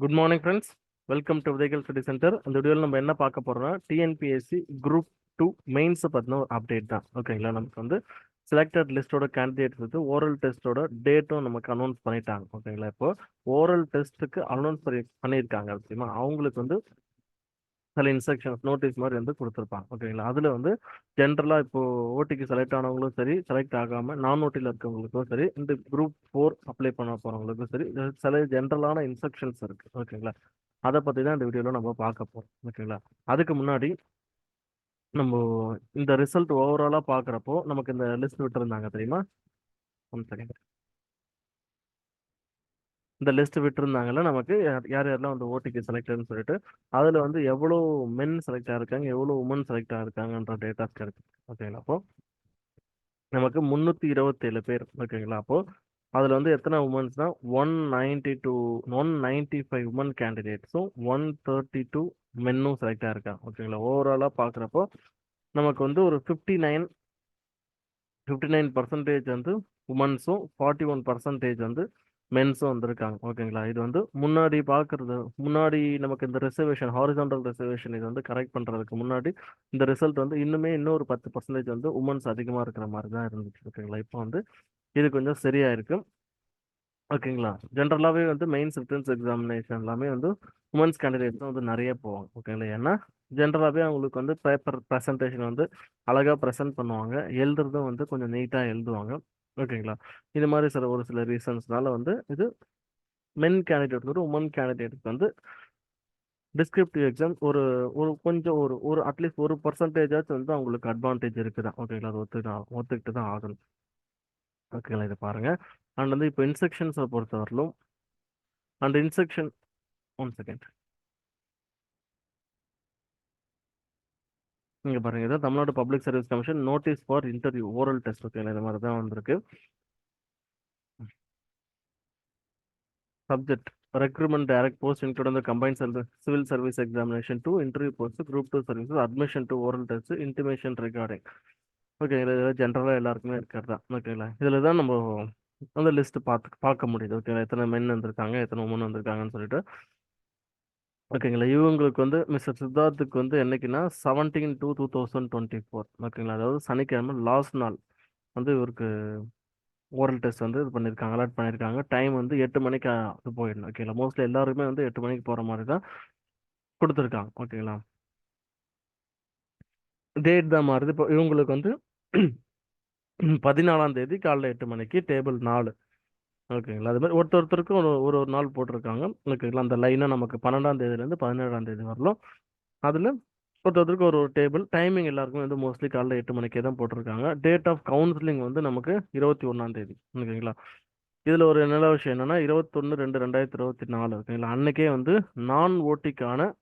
Good morning friends welcome to விதைகள் study centre இந்த வீடியோவில் நம்ம என்ன பார்க்க போகிறோம்னா டிஎன்பிஎஸ்சி குரூப் டூ மெயின்ஸை பற்றின ஒரு அப்டேட் தான். ஓகேங்களா நமக்கு வந்து செலக்டட் லிஸ்டோட கேண்டிடேட்ஸ் வந்து ஓரல் டெஸ்ட்டோட டேட்டும் நமக்கு அனௌன்ஸ் பண்ணிட்டாங்க. ஓகேங்களா இப்போ ஓரல் டெஸ்ட்டுக்கு அனௌன்ஸ் பண்ணி பண்ணியிருக்காங்க. ஓகேமா அவங்களுக்கு வந்து சில இன்ஸ்ட்ரக்ஷன்ஸ் நோட்டீஸ் மாதிரி வந்து கொடுத்துருப்பாங்க. ஓகேங்களா அதில் வந்து ஜென்ரலாக இப்போ ஓட்டிக்கு செலக்ட் ஆனவங்களும் சரி செலக்ட் ஆகாமல் நான் ஓட்டியில் இருக்கவங்களுக்கும் சரி இந்த குரூப் ஃபோர் அப்ளை பண்ண போகிறவங்களுக்கும் சரி சில ஜென்ரலான இன்ஸ்ட்ரக்ஷன்ஸ் இருக்குது ஓகேங்களா அதை பற்றி தான் இந்த வீடியோவில் நம்ம பார்க்க போகிறோம் ஓகேங்களா அதுக்கு முன்னாடி நம்ம இந்த ரிசல்ட் ஓவராலாக பார்க்குறப்போ நமக்கு இந்த லிஸ்ட் விட்டுருந்தாங்க தெரியுமா? ஒன் செகண்ட் இந்த லிஸ்ட் விட்டுருந்தாங்கல்ல நமக்கு யார் யார் யாரெல்லாம் வந்து ஓடிக்கு செலக்டட்னு சொல்லிட்டு அதில் வந்து எவ்வளோ மென் செலக்ட் ஆகிருக்காங்க எவ்வளோ உமன் செலக்ட் ஆகிருக்காங்கன்ற டேட்டாஸ் கிடைக்கும் ஓகேங்களா அப்போது நமக்கு முந்நூற்றி இருபத்தேழு பேர் ஓகேங்களா அப்போது அதில் வந்து எத்தனை உமன்ஸ்னால் one ninety two one ninety five woman கேண்டிடேட்ஸும் one thirty two மென்னும் செலக்ட் ஆகிருக்காங்க ஓகேங்களா ஓவராலாக பார்க்குறப்போ நமக்கு வந்து ஒரு fifty nine fifty nine percentage வந்து உமன்ஸும் ஃபார்ட்டி ஒன் பர்சன்டேஜ் வந்து மென்ஸும் வந்திருக்காங்க. ஓகேங்களா? இது வந்து முன்னாடி பார்க்கறது முன்னாடி நமக்கு இந்த ரிசர்வேஷன் ஹாரிசான்டல் ரிசர்வேஷன் இது வந்து கரெக்ட் பண்ணுறதுக்கு முன்னாடி இந்த ரிசல்ட் வந்து இன்னுமே இன்னொரு பத்து பர்சன்டேஜ் வந்து உமன்ஸ் அதிகமாக இருக்கிற மாதிரி தான் இருந்துச்சு. ஓகேங்களா? இப்போ வந்து இது கொஞ்சம் சரியா ஓகேங்களா? ஜென்ரலாகவே வந்து மெயின்ஸ் ரிட்டர்ன்ஸ் எக்ஸாமினேஷன் எல்லாமே வந்து உமன்ஸ் கேண்டிடேட்ஸ் தான் வந்து நிறைய போவாங்க. ஓகேங்களா? ஏன்னா ஜென்ரலாகவே அவங்களுக்கு வந்து பேப்பர் ப்ரெசன்டேஷன் வந்து அழகாக ப்ரெசென்ட் பண்ணுவாங்க. எழுதுறதும் வந்து கொஞ்சம் நீட்டாக எழுதுவாங்க. ஓகேங்களா? இது மாதிரி சில ஒரு சில ரீசன்ஸ்னால வந்து இது மென் கேண்டிடேட் வந்து உமன் கேண்டிடேட்டுக்கு வந்து டிஸ்கிரிப்டிவ் எக்ஸாம் ஒரு ஒரு கொஞ்சம் ஒரு ஒரு அட்லீஸ்ட் ஒரு பர்சன்டேஜாச்சும் வந்து அவங்களுக்கு அட்வான்டேஜ் இருக்குதா? ஓகேங்களா? அது ஒத்து ஒத்துக்கிட்டு தான் ஆகணும். ஓகேங்களா? இதை பாருங்க. அண்ட் வந்து இப்போ இன்ஸ்ட்ரக்ஷன்ஸை பொறுத்தவரையிலும் அண்ட் இன்ஸ்ட்ரக்ஷன் ஒன் செகண்ட் இங்கே பாருங்க இதான் Tamil Nadu public service commission notice for interview oral test ஓகேங்களா இந்த மாதிரி தான் வந்திருக்கு. Subject recruitment direct post include அந்த combine civil service examination two interview post group two service admission to oral test intimation recording okay இதில் ஜென்ரலாக எல்லாருக்குமே இருக்கிறது தான். ஓகேங்களா இதில் தான் நம்ம அந்த லிஸ்ட் பார்த்து பார்க்க முடியுது. ஓகேங்களா எத்தனை மென் வந்திருக்காங்க எத்தனை உமன் வந்திருக்காங்கன்னு சொல்லிட்டு. ஓகேங்களா. இவங்களுக்கு வந்து மிஸ்டர் சித்தார்த்துக்கு வந்து என்னைக்குன்னா seventeen two two thousand twenty four ஓகேங்களா. அதாவது சனிக்கிழமை லாஸ்ட் நாள் வந்து இவருக்கு ஓரல் டெஸ்ட் வந்து இது பண்ணியிருக்காங்க அலாட் பண்ணியிருக்காங்க. டைம் வந்து எட்டு மணிக்கு அது போயிடணும் ஓகேங்களா. மோஸ்ட்லி எல்லாருமே வந்து எட்டு மணிக்கு போகிற மாதிரி தான் கொடுத்துருக்காங்க ஓகேங்களா. டேட் தான் மாறுது. இப்போ இவங்களுக்கு வந்து பதினாலாம் தேதி காலைல எட்டு மணிக்கு டேபிள் நாலு. ஓகேங்களா. அது மாதிரி ஒருத்தர் ஒருத்தருக்கும் ஒரு ஒரு ஒரு நாள் போட்டிருக்காங்க. ஓகேங்களா. அந்த லைனாக நமக்கு பன்னெண்டாம் தேதியிலேருந்து பதினேழாம் தேதி வரலாம். அதில் ஒருத்தருக்கு ஒரு ஒரு டேபிள் டைமிங் எல்லாருக்கும் வந்து மோஸ்ட்லி காலைல எட்டு மணிக்கே தான் போட்டிருக்காங்க. டேட் ஆஃப் கவுன்சிலிங் வந்து நமக்கு இருபத்தி ஒன்றாம் தேதி. ஓகேங்களா. இதில் ஒரு நல்ல விஷயம் என்னென்னா இருபத்தொன்று ரெண்டு ரெண்டாயிரத்தி இருபத்தி நாலு. ஓகேங்களா. அன்னைக்கே வந்து நான் ஓட்டிக்கான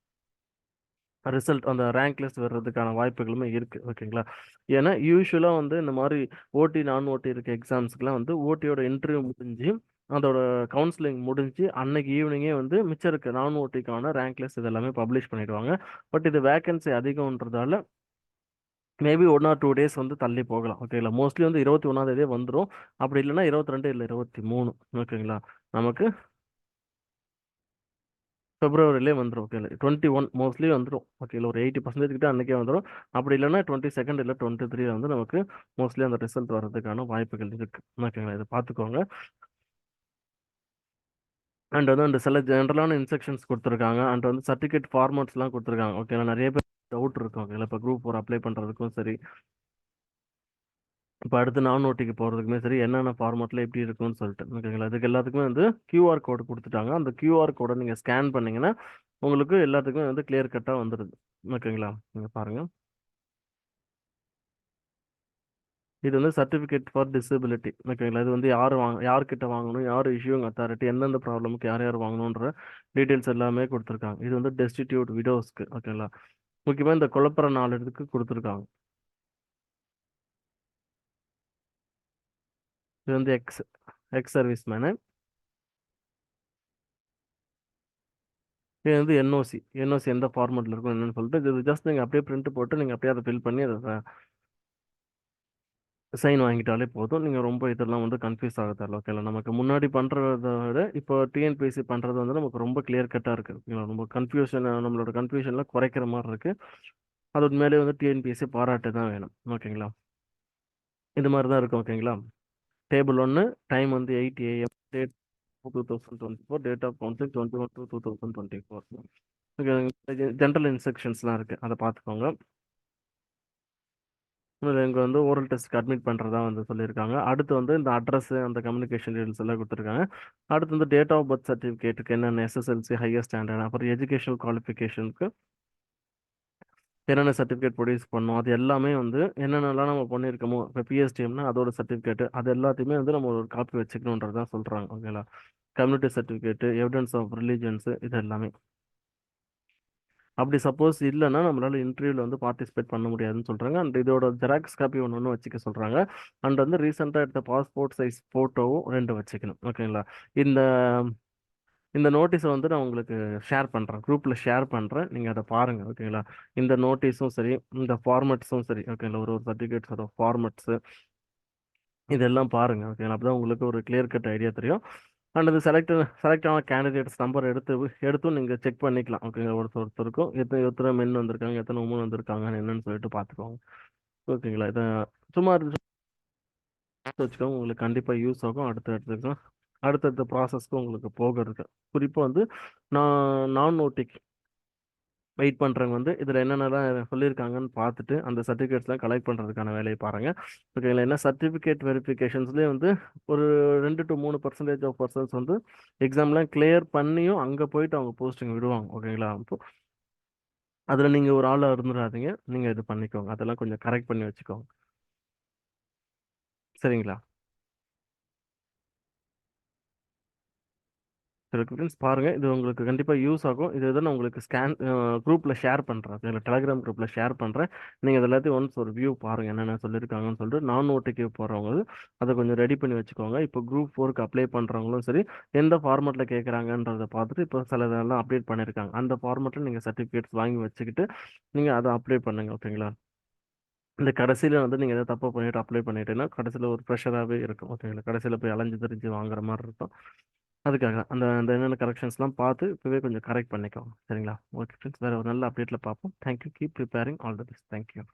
ரிசல்ட் அந்த ரேங்க் லிஸ்ட் வர்றதுக்கான வாய்ப்புகளுமே இருக்குது ஓகேங்களா ஏன்னா யூஸ்வலாக வந்து இந்த மாதிரி ஓடி நான் ஓட்டி இருக்க எக்ஸாம்ஸ்க்குலாம் வந்து ஓட்டியோட இன்டர்வியூ முடிஞ்சு அதோட கவுன்சிலிங் முடிஞ்சு அன்னைக்கு ஈவினிங்கே வந்து மிச்சம் இருக்க நான் ஓட்டிக்கான ரேங்க் லிஸ்ட் இதெல்லாமே பப்ளிஷ் பண்ணிடுவாங்க. பட் இது vacancy அதிகம்ன்றதால maybe one or two days வந்து தள்ளி போகலாம் ஓகேங்களா மோஸ்ட்லி வந்து இருபத்தி ஒன்றாம் தேதியே வந்துடும் அப்படி இல்லைன்னா இருபத்தி ரெண்டு இல்லை இருபத்தி மூணு ஓகேங்களா நமக்கு பிப்ரவரிலே வந்துடும் ஓகே டுவெண்ட்டி ஒன் மோஸ்ட்லி வந்துடும் ஓகே ஒரு எயிட்டி பர்சன்டேஜ் கிட்ட அன்றைக்கே வந்துடும் அப்படி இல்லைன்னா டுவெண்ட்டி செகண்ட் இல்லை டுவெண்ட்டி த்ரீ வந்து நமக்கு மோஸ்ட்லி அந்த ரிசல்ட் வர்றதுக்கான வாய்ப்புகள் இருக்குது ஓகேங்களா இதை பார்த்துக்கோங்க. அண்ட் வந்து அந்த சில ஜென்ரலான இன்ஸ்ட்ரக்ஷன்ஸ் கொடுத்துருக்காங்க. அண்ட் வந்து சர்டிஃபிகேட் ஃபார்மட்ஸ்லாம் கொடுத்துருக்காங்க ஓகேங்களா நிறைய பேர் டவுட் இருக்கும் ஓகேங்களா இப்போ குரூப் ஃபோர் அப்ளை பண்ணுறதுக்கும் சரி. இப்போ அடுத்து நான் ஓட்டிக்கு போகிறதுக்குமே சரி என்னென்ன ஃபார்மேட்டில் எப்படி இருக்கும்னு சொல்லிட்டு ஓகேங்களா இதுக்கு எல்லாத்துக்குமே வந்து கியூஆர் கோடு கொடுத்துட்டாங்க. அந்த கியூஆர் கோடை நீங்கள் ஸ்கேன் பண்ணிங்கன்னா உங்களுக்கு எல்லாத்துக்குமே வந்து கிளியர் கட்டாக வந்துடுது ஓகேங்களா? நீங்கள் பாருங்கள் இது வந்து சர்டிஃபிகேட் ஃபார் டிசபிலிட்டி ஓகேங்களா? இது வந்து யார் வாங்க யார்கிட்ட வாங்கணும்? யார் இஷ்யூங் அத்தாரிட்டி எந்தெந்த ப்ராப்ளமுக்கு யார் யார் வாங்கணுன்ற டீட்டெயில்ஸ் எல்லாமே கொடுத்துருக்காங்க. இது வந்து டெஸ்டிடியூட் விடோஸ்க்கு ஓகேங்களா? முக்கியமாக இந்த குழப்பற இடத்துக்கு கொடுத்துருக்காங்க. இது வந்து எக்ஸ் எக்ஸ் சர்வீஸ் மேனு இது வந்து என்ஓசி என்ஓசி எந்த ஃபார்மெட்டில் இருக்கும் என்னன்னு சொல்லிட்டு இது ஜஸ்ட் நீங்கள் அப்படியே பிரிண்ட் போட்டு நீங்கள் அப்படியே அதை ஃபில் பண்ணி அதை சைன் வாங்கிட்டாலே போதும். நீங்கள் ரொம்ப இதெல்லாம் வந்து கன்ஃபியூஸ் ஆக தேவையில்ல ஓகேங்களா நமக்கு முன்னாடி பண்ணுறத விட இப்போ டிஎன்பிஎஸ்சி பண்ணுறது வந்து நமக்கு ரொம்ப கிளியர் கட்டாக இருக்குது ஓகேங்களா ரொம்ப கன்ஃபியூஷன் நம்மளோட கன்ஃபியூஷன்லாம் குறைக்கிற மாதிரி இருக்குது அது உண்மையிலே வந்து டிஎன்பிஎஸ்சி பாராட்டு தான் வேணும். ஓகேங்களா இது மாதிரி தான் இருக்கும் ஓகேங்களா டேபிள் ஒன்று டைம் வந்து eight AM date two thousand twenty four date of council twenty one two two thousand twenty four general இன்ஸ்ட்ரக்ஷன்ஸ்லாம் இருக்குது அதை பார்த்துக்கோங்க இங்கே வந்து ஓரல் டெஸ்ட்க்கு அட்மிட் பண்ணுறதா வந்து சொல்லியிருக்காங்க. அடுத்து வந்து இந்த அட்ரஸு அந்த கம்யூனிகேஷன் டீடைல்ஸ் எல்லாம் கொடுத்துருக்காங்க. அடுத்து வந்து டேட் ஆஃப் பர்த் சர்டிஃபிகேட்டுக்கு என்னென்ன எஸ்எஸ்எல்சி ஹையர் ஸ்டாண்டர்ட் அப்புறம் எஜுகேஷனல் குவாலிஃபிகேஷனுக்கு என்னென்ன சர்டிஃபிகேட் ப்ரொடியூஸ் பண்ணோம். அது எல்லாமே வந்து என்னென்னலாம் நம்ம பண்ணியிருக்கோமோ இப்போ பிஎஸ்டிஎம்னா அதோட சர்டிஃபிகேட் அது எல்லாத்தையுமே வந்து நம்ம ஒரு காப்பி வச்சுக்கணுன்றது தான் சொல்கிறாங்க ஓகேங்களா community certificate evidence of religions இது எல்லாமே. அப்படி சப்போஸ் இல்லைன்னா நம்மளால இன்டர்வியூவில் வந்து பார்ட்டிசிபேட் பண்ண முடியாதுன்னு சொல்கிறாங்க அண்ட் இதோட ஜெராக்ஸ் காப்பி ஒன்று ஒன்று வச்சுக்க சொல்கிறாங்க அண்ட் வந்து ரீசெண்டாக எடுத்த பாஸ்போர்ட் சைஸ் ஃபோட்டோவும் ரெண்டு வச்சுக்கணும் ஓகேங்களா இந்த இந்த நோட்டீஸை வந்து நான் உங்களுக்கு ஷேர் பண்ணுறேன் குரூப்பில் ஷேர் பண்ணுறேன் நீங்கள் அதை பாருங்கள் ஓகேங்களா இந்த நோட்டீஸும் சரி இந்த ஃபார்மெட்ஸும் சரி ஓகேங்களா ஒரு ஒரு சர்டிஃபிகேட்ஸோட ஃபார்மெட்ஸு இதெல்லாம் பாருங்கள் ஓகேங்களா அப்போ தான் உங்களுக்கு ஒரு கிளியர் கட் ஐடியா தெரியும். அண்ட் அந்த செலக்ட் செலக்ட் ஆன கேண்டிடேட்ஸ் நம்பர் எடுத்து எடுத்தும் நீங்கள் செக் பண்ணிக்கலாம் ஓகேங்களா ஒருத்தர் ஒருத்தருக்கும் எத்தனை எத்தனை மென் வந்திருக்காங்க எத்தனை உமன் வந்திருக்காங்கன்னு என்னன்னு சொல்லிட்டு பார்த்துக்கோங்க. ஓகேங்களா இதை சும்மா வச்சுக்கோங்க உங்களுக்கு கண்டிப்பாக யூஸ் ஆகும். அடுத்த இடத்துக்கு அடுத்தடுத்த ப்ராசஸ்க்கு உங்களுக்கு போகிறதுக்கு. குறிப்பாக வந்து நான் நான் நோட்டிக் வெயிட் பண்ணுறவங்க வந்து இதில் என்னென்னலாம் சொல்லியிருக்காங்கன்னு பார்த்துட்டு அந்த சர்டிஃபிகேட்ஸ்லாம் கலெக்ட் பண்ணுறதுக்கான வேலையை பாருங்கள் ஓகேங்களா? என்ன சர்டிஃபிகேட் வெரிஃபிகேஷன்ஸ்லேயே வந்து ஒரு ரெண்டு டு மூணு பர்சன்டேஜ் ஆஃப் பர்சன்ஸ் வந்து எக்ஸாம்லாம் கிளியர் பண்ணியும் அங்கே போயிட்டு அவங்க போஸ்டிங் விடுவாங்க. ஓகேங்களா? அப்போ அதில் நீங்கள் ஒரு ஆளாக இருந்துடாதீங்க நீங்கள் இது பண்ணிக்கோங்க. அதெல்லாம் கொஞ்சம் கரெக்ட் பண்ணி வச்சுக்கோங்க. சரிங்களா? சரி ஃப்ரெண்ட்ஸ் பாருங்கள் இது உங்களுக்கு கண்டிப்பாக யூஸ் ஆகும். இது இதை நான் உங்களுக்கு ஸ்கேன் குரூப்பில் ஷேர் பண்ணுறேன் இல்லை டெலிகிராம் குரூப்பில் ஷேர் பண்ணுறேன் நீங்கள் இது எல்லாத்தையும் ஒன்ஸ் ஒரு வியூ பாருங்கள் என்னென்ன சொல்லியிருக்காங்கன்னு சொல்லிட்டு நான் ஓட்டுக்கு போகிறவங்க அதை கொஞ்சம் ரெடி பண்ணி வச்சுக்கோங்க. இப்போ குரூப் ஃபோருக்கு அப்ளை பண்ணுறவங்களும் சரி எந்த ஃபார்மெட்டில் கேட்குறாங்கன்றதை பார்த்துட்டு இப்போ சில இதெல்லாம் அப்டேட் பண்ணியிருக்காங்க அந்த ஃபார்மெட்டில் நீங்கள் சர்டிஃபிகேட்ஸ் வாங்கி வச்சுக்கிட்டு நீங்கள் அதை அப்ளை பண்ணுங்கள் ஓகேங்களா இந்த கடைசியில் வந்து நீங்கள் எதாவது தப்பாக பண்ணிவிட்டு அப்ளை பண்ணிட்டீங்கன்னா கடைசியில் ஒரு ப்ரெஷராகவே இருக்கும் ஓகேங்களா கடைசியில் போய் அலைஞ்சு தெரிஞ்சு வாங்குற மாதிரி இருக்கும். அதுக்காக அந்த அந்த என்னென்ன கரெக்ஷன்ஸ்லாம் பார்த்து இப்போவே கொஞ்சம் கரெக்ட் பண்ணிக்கோங்க. சரிங்களா? ஓகே ஃப்ரெண்ட்ஸ் வேறு ஒரு நல்ல அப்டேட்டில் பார்ப்போம். Thank you keep preparing all the best thank you